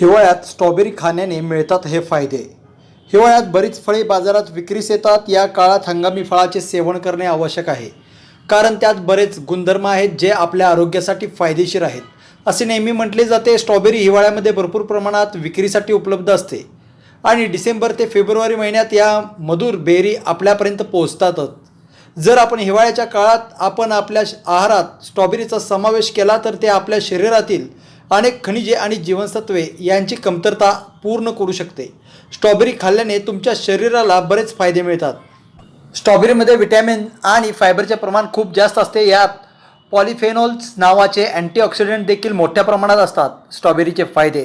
हिवाळ्यात स्ट्रॉबेरी खाण्याने मिळतात हे फायदे. हिवाळ्यात बरीच फळे बाजारात विक्रीस येतात या काळात हंगामी फळाचे सेवन करणे आवश्यक आहे. कारण त्यात बरेच गुणधर्म आहेत जे आपल्या आरोग्यासाठी फायदेशीर आहेत. असे नेहमी म्हटले जाते स्ट्रॉबेरी हिवाळ्यामध्ये भरपूर प्रमाणात विक्रीसाठी उपलब्ध असते. आणि डिसेंबर ते फेब्रुवारी महिन्यात या मधुर बेरी आपल्यापर्यंत पोहोचतातच. जर आपण हिवाळ्याच्या काळात आपण आपल्या श- आहारात स्ट्रॉबेरीचा समावेश केला तर ते आपल्या शरीरातील अनेक खनिजे आणि जीवनसत्वे यांची कमतरता पूर्ण करू शकते. स्ट्रॉबेरी खाल्ल्याने तुमच्या शरीराला बरेच फायदे मिळतात. स्ट्रॉबेरीमध्ये विटॅमिन आणि फायबरचे प्रमाण खूप जास्त असते. यात पॉलिफेनॉल्स नावाचे अँटीऑक्सिडंट देखील मोठ्या प्रमाणात असतात. स्ट्रॉबेरीचे फायदे.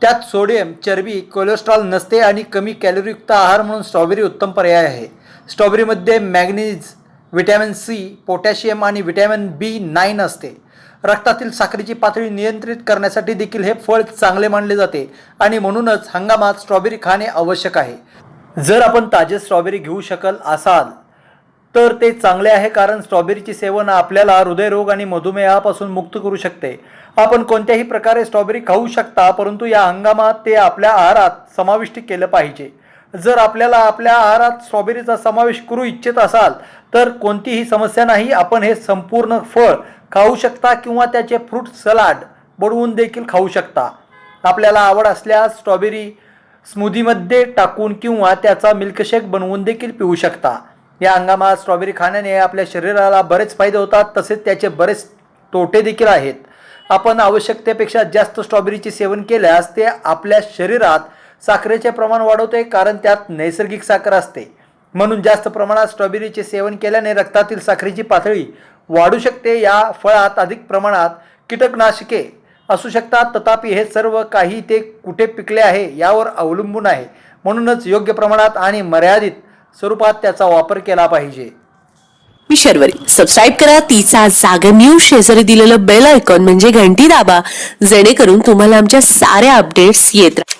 त्यात सोडियम चरबी कोलेस्ट्रॉल नसते आणि कमी कॅलरीयुक्त आहार म्हणून स्ट्रॉबेरी उत्तम पर्याय आहे. स्ट्रॉबेरीमध्ये मॅग्नीज व्हिटॅमिन सी पोटॅशियम आणि व्हिटॅमिन बी नाईन असते. रक्तातील साखरेची पातळी नियंत्रित करण्यासाठी देखील हे फळ चांगले मानले जाते आणि म्हणूनच हंगामात स्ट्रॉबेरी खाणे आवश्यक आहे. जर आपण ताजे स्ट्रॉबेरी घेऊ शकल असाल तर ते चांगले आहे कारण स्ट्रॉबेरीचे सेवन आपल्याला हृदयरोग आणि मधुमेहापासून मुक्त करू शकते. आपण कोणत्याही प्रकारे स्ट्रॉबेरी खाऊ शकता परंतु या हंगामात ते आपल्या आहारात समाविष्ट केलं पाहिजे. जर आपल्याला आपल्या आहारात स्ट्रॉबेरीचा समावेश करू इच्छित असाल तर कोणतीही समस्या नाही. आपण हे संपूर्ण फळ खाऊ शकता किंवा त्याचे फ्रूट सलाड बनवून देखील खाऊ शकता. आपल्याला आवड असल्यास स्ट्रॉबेरी स्मूदीमध्ये टाकून किंवा त्याचा मिल्कशेक बनवून देखील पिऊ शकता. या हंगामात स्ट्रॉबेरी खाण्याने आपल्या शरीराला बरेच फायदे होतात तसेच त्याचे बरेच तोटे देखील आहेत. आपण आवश्यकतेपेक्षा जास्त स्ट्रॉबेरीचे सेवन केल्यास ते आपल्या शरीरात साखरेचे प्रमाण वाढवते कारण त्यात नैसर्गिक साखर असते. म्हणून जास्त प्रमाणात स्ट्रॉबेरीचे सेवन केल्याने रक्तातील साखरेची पातळी वाढू शकते. या फळात अधिक प्रमाणात कीटकनाशके असू शकतात. तथापि हे सर्व काही ते कुठे पिकले आहे यावर अवलंबून आहे. म्हणूनच योग्य प्रमाणात आणि मर्यादित स्वरूपात त्याचा वापर केला पाहिजे. मी शर्वरी. सबस्क्राईब करा. तिचा जागर न्यूज शेजारी दिलेलं बेल आयकॉन म्हणजे घंटी दाबा. जेणेकरून तुम्हाला आमच्या साऱ्या अपडेट्स येत राहतात